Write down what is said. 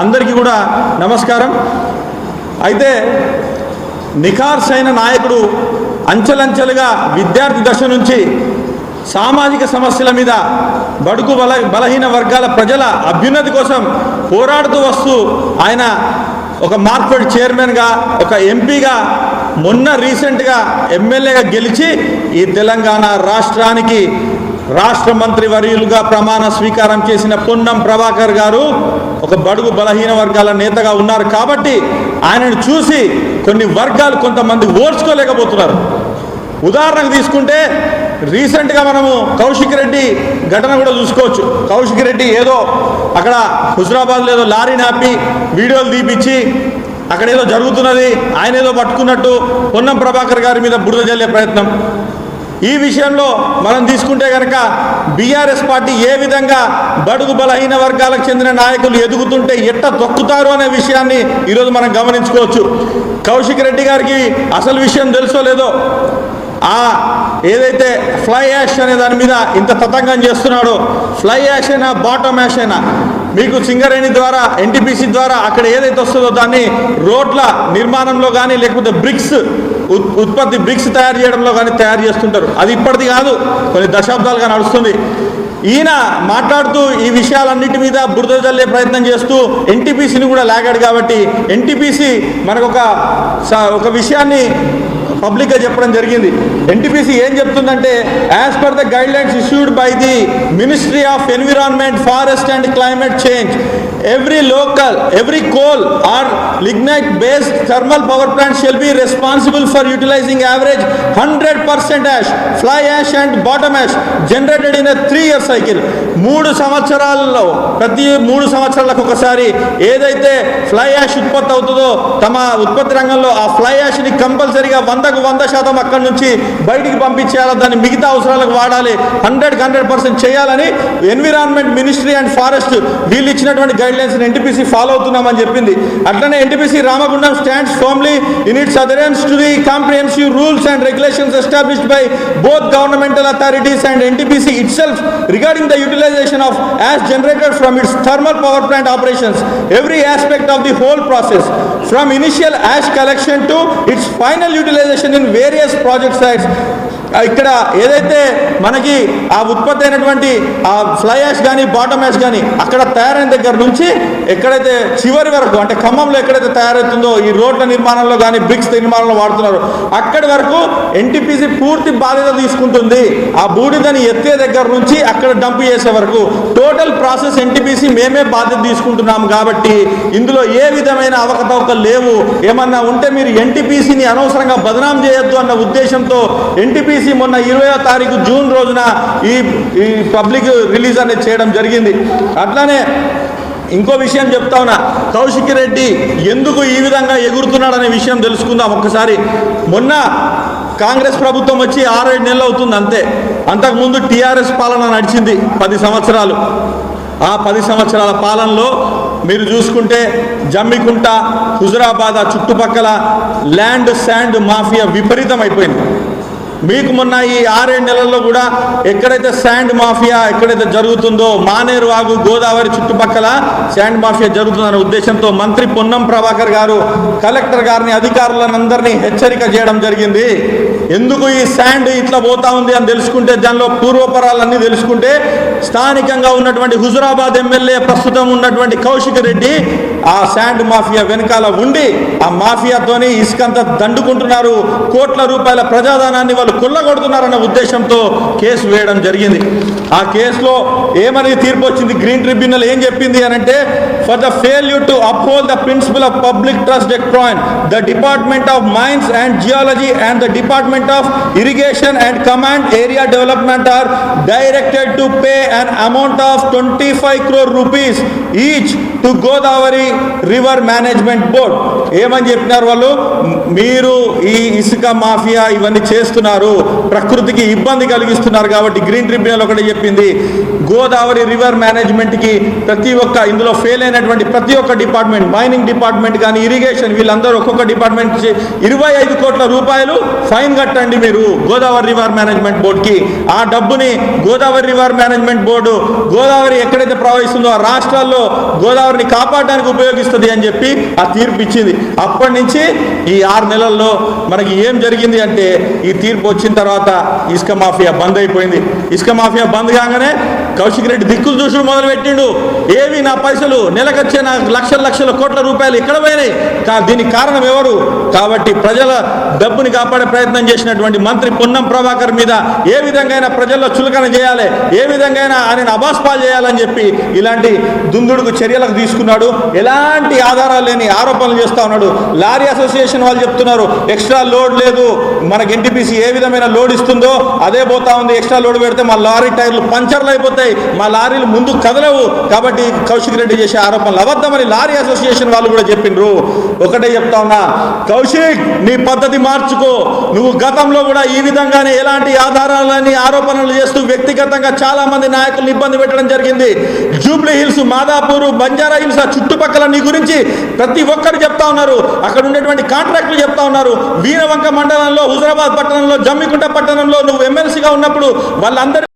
అందరికీ కూడా నమస్కారం. అయితే నిఖార్స్ అయిన నాయకుడు అంచెలంచెలుగా విద్యార్థి దశ నుంచి సామాజిక సమస్యల మీద బడుగు బల బలహీన వర్గాల ప్రజల అభ్యున్నతి కోసం పోరాడుతూ వస్తూ ఆయన ఒక మార్కెట్ చైర్మన్గా ఒక ఎంపీగా మొన్న రీసెంట్గా ఎమ్మెల్యేగా గెలిచి ఈ తెలంగాణ రాష్ట్రానికి రాష్ట్ర మంత్రి వర్యులుగా ప్రమాణ స్వీకారం చేసిన పొన్నం ప్రభాకర్ గారు ఒక బడుగు బలహీన వర్గాల నేతగా ఉన్నారు కాబట్టి ఆయనను చూసి కొన్ని వర్గాలు కొంతమంది ఓర్చుకోలేకపోతున్నారు. ఉదాహరణకు తీసుకుంటే రీసెంట్గా మనము కౌశిక్ రెడ్డి ఘటన కూడా చూసుకోవచ్చు. కౌశిక్ రెడ్డి ఏదో అక్కడ హుజరాబాద్లో ఏదో లారీ నాపి వీడియోలు తీపిచ్చి అక్కడ ఏదో జరుగుతున్నది ఆయన ఏదో పట్టుకున్నట్టు పొన్నం ప్రభాకర్ గారి మీద బురద జల్లే ప్రయత్నం. ఈ విషయంలో మనం తీసుకుంటే కనుక బీఆర్ఎస్ పార్టీ ఏ విధంగా బడుగు బలహీన వర్గాలకు చెందిన నాయకులు ఎదుగుతుంటే ఎట్ట తొక్కుతారు అనే విషయాన్ని ఈరోజు మనం గమనించుకోవచ్చు. కౌశిక్ రెడ్డి గారికి అసలు విషయం తెలుసో లేదో ఆ ఏదైతే ఫ్లై యాష్ అనే దాని మీద ఇంత తతంగం చేస్తున్నాడో ఫ్లై యాష్ అయినా బాటమ్ యాష్ అయినా మీకు సింగరేణి ద్వారా ఎన్టీపీసీ ద్వారా అక్కడ ఏదైతే వస్తుందో దాన్ని రోడ్ల నిర్మాణంలో కానీ లేకపోతే బ్రిక్స్ ఉత్పత్తి బ్రిక్స్ తయారు చేయడంలో కానీ తయారు చేస్తుంటారు. అది ఇప్పటిది కాదు కొన్ని దశాబ్దాలుగా నడుస్తుంది. ఈయన మాట్లాడుతూ ఈ విషయాలన్నిటి మీద బురద జల్లే ప్రయత్నం చేస్తూ ఎన్టీపీసీని కూడా లాగాడు కాబట్టి ఎన్టీపీసీ మనకు స- ఒక విషయాన్ని పబ్లిక్గా చెప్పడం జరిగింది. ఎన్టీపీసీ ఏం చెప్తుందంటే as per the guidelines issued by the ministry of environment forest and climate change every local every coal or lignite based thermal power plant shall be responsible for utilizing average hundred percent ash fly ash and bottom ash generated in three year cycle మూడు సంవత్సరాల్లో ప్రతి మూడు సంవత్సరాలకు ఒకసారి ఏదైతే fly ash ఉత్పత్తి అవుతుందో తమ ఉత్పత్తి రంగంలో ఆ ఫ్లై యాష్ని కంపల్సరీగా వందకు వంద శాతం అక్కడి నుంచి బయటికి పంపించేయాలి దాన్ని మిగతా అవసరాలకు వాడాలి హండ్రెడ్ హండ్రెడ్ పర్సెంట్ చేయాలని ఎన్విరాన్మెంట్ మినిస్ట్రీ అండ్ ఫారెస్ట్ వీళ్ళు ఇచ్చినటువంటి గైడ్లైన్స్ ఎన్టీపీసీ ఫాలో అవుతున్నామని చెప్పింది. అట్లనే NTPC Ramagundam stands firmly in its adherence to the comprehensive rules and regulations established by both governmental authorities and NTPC itself regarding the utilization of generated from its thermal power plant operations every aspect of the whole process from initial ash collection to its final utilization in various project sites ఇక్కడ ఏదైతే మనకి ఆ ఉత్పత్తి అయినటువంటి ఆ fly ash కానీ bottom ash కానీ అక్కడ తయారైన దగ్గర నుంచి ఎక్కడైతే చివరి వరకు అంటే ఖమ్మంలో ఎక్కడైతే తయారవుతుందో ఈ రోడ్ల నిర్మాణంలో కానీ బ్రిక్స్ నిర్మాణంలో వాడుతున్నారు అక్కడి వరకు ఎన్టీపీసీ పూర్తి బాధ్యత తీసుకుంటుంది. ఆ బూడిదని ఎత్తే దగ్గర నుంచి అక్కడ డంప్ చేసే వరకు టోటల్ ప్రాసెస్ ఎన్టీపీసీ మేమే బాధ్యత తీసుకుంటున్నాము కాబట్టి ఇందులో ఏ విధమైన అవకతవకలు లేవు. ఏమన్నా ఉంటే మీరు ఎన్టీపీసీని అనవసరంగా బదనాం చేయొద్దు అన్న ఉద్దేశంతో ఎన్టీపీసీ మొన్న ఇరవయో తారీఖు జూన్ రోజున ఈ ఈ పబ్లిక్ రిలీజ్ అనేది చేయడం జరిగింది. అట్లానే ఇంకో విషయం చెప్తా ఉన్నా కౌశిక్ రెడ్డి ఎందుకు ఈ విధంగా ఎగురుతున్నాడనే విషయం తెలుసుకుందాం ఒక్కసారి. మొన్న కాంగ్రెస్ ప్రభుత్వం వచ్చి ఆరేడు నెలలు అవుతుంది అంతే. అంతకుముందు టీఆర్ఎస్ పాలన నడిచింది పది సంవత్సరాలు. ఆ పది సంవత్సరాల పాలనలో మీరు చూసుకుంటే జమ్మికుంట హుజురాబాద్ చుట్టుపక్కల ల్యాండ్ శాండ్ మాఫియా విపరీతం అయిపోయింది మీకు మొన్న ఈ ఆరేడు నెలల్లో కూడా ఎక్కడైతే శాండ్ మాఫియా ఎక్కడైతే జరుగుతుందో మానేరు వాగు గోదావరి చుట్టుపక్కల శాండ్ మాఫియా జరుగుతుందనే ఉద్దేశంతో మంత్రి పొన్నం ప్రభాకర్ గారు కలెక్టర్ గారిని అధికారులందరినీ హెచ్చరిక చేయడం జరిగింది. ఎందుకు ఈ శాండ్ ఇట్లా పోతా ఉంది అని తెలుసుకుంటే దానిలో పూర్వపరాలన్నీ తెలుసుకుంటే స్థానికంగా ఉన్నటువంటి హుజురాబాద్ ఎమ్మెల్యే ప్రస్తుతం ఉన్నటువంటి కౌశిక్ రెడ్డి ఆ శాండ్ మాఫియా వెనకాల ఉండి ఆ మాఫియాతోని ఇసుకంతా దండుకుంటున్నారు. కోట్ల రూపాయల ప్రజాధనాన్ని వాళ్ళు కొల్లగొడుతున్నారన్న ఉద్దేశంతో కేసు వేయడం జరిగింది. ఆ కేసులో ఏమని తీర్పు వచ్చింది? గ్రీన్ ట్రిబ్యునల్ ఏం చెప్పింది అని అంటే for the failure to uphold the principle of public trust doctrine the department of mines and geology and the department of irrigation and command area development are directed to pay an amount of twenty five crore rupees each to Godavari river management board. ఏమని చెప్పినారు వాళ్ళు? మీరు ఈ ఇసుక mafia ఇవన్నీ చేస్తున్నారు. ప్రకృతికి ఇబ్బంది కలిగిస్తున్నారు కాబట్టి గ్రీన్ ట్రిబ్యునల్ ఒకటి చెప్పింది. గోదావరి రివర్ మేనేజ్మెంట్కి ప్రతి ఒక్క ఇందులో ఫెయిల్ అయినటువంటి ప్రతి ఒక్క డిపార్ట్మెంట్ మైనింగ్ డిపార్ట్మెంట్ కానీ ఇరిగేషన్ వీళ్ళందరూ ఒక్కొక్క డిపార్ట్మెంట్ ఇరవై ఐదు కోట్ల రూపాయలు ఫైన్ కట్టండి మీరు గోదావరి రివర్ మేనేజ్మెంట్ బోర్డుకి. ఆ డబ్బుని Godavari river management board Godavari ఎక్కడైతే ప్రవహిస్తుందో ఆ రాష్ట్రాల్లో గోదావరి గోదావరిని కాపాడడానికి ఉపయోగిస్తుంది అని చెప్పి ఆ తీర్పు ఇచ్చింది. అప్పటి నుంచి ఈ ఆరు నెలల్లో మనకి ఏం జరిగింది అంటే ఈ తీర్పు వచ్చిన తర్వాత ఇసుక మాఫియా బంద్ అయిపోయింది. ఇసుక మాఫియా బంద్ కాగానే కౌశిక్ రెడ్డి దిక్కులు చూసుడు మొదలు పెట్టిండు ఏవి నా పైసలు? నెలకొచ్చే నా లక్షల లక్షల కోట్ల రూపాయలు ఇక్కడ పోయినాయి. కా- దీనికి కారణం ఎవరు? కాబట్టి ప్రజల డబ్బుని కాపాడే ప్రయత్నం చేసినటువంటి మంత్రి పొన్నం ప్రభాకర్ మీద ఏ విధంగా అయినా ప్రజల్లో చులకన చేయాలి. ఏ విధంగా అయినా ఆయన అబాస్పాలు చేయాలని చెప్పి ఇలాంటి దుందుడుకు చర్యలకు తీసుకున్నాడు. ఎలాంటి ఆధారాలు లేని ఆరోపణలు చేస్తా ఉన్నాడు. లారీ అసోసియేషన్ వాళ్ళు చెప్తున్నారు ఎక్స్ట్రా లోడ్ లేదు. మనకి ఎన్టీపీసీ ఏ విధమైన లోడ్ ఇస్తుందో అదే పోతా ఉంది. ఎక్స్ట్రా లోడ్ పెడితే మా లారీ టైర్లు పంచర్లు అయిపోతాయి. మా లారీలు ముందు కదలవు. కాబట్టి కౌశిక్ రెడ్డి చేసే ఆరోపణలు అబద్ధమని లారీ అసోసియేషన్ వాళ్ళు కూడా చెప్పిండ్రు. ఒకటే చెప్తా ఉన్నా కౌశిక్ నీ పద్ధతి మార్చుకో. నువ్వు గతంలో కూడా ఈ విధంగానే ఎలాంటి ఆధారాలని ఆరోపణలు చేస్తూ వ్యక్తిగతంగా చాలా మంది నాయకులను ఇబ్బంది పెట్టడం జరిగింది. జూబ్లీ హిల్స్ మాదాపూర్ బంజారా హిల్స్ ఆ చుట్టుపక్కల నీ గురించి ప్రతి ఒక్కరు చెప్తా ఉన్నారు. అక్కడ ఉండేటువంటి కాంట్రాక్టులు చెప్తా ఉన్నారు. వీరవంక మండలంలో హుజరాబాద్ పట్టణంలో జమ్మికుంట పట్టణంలో నువ్వు ఎమ్మెల్సీగా ఉన్నప్పుడు వాళ్ళందరూ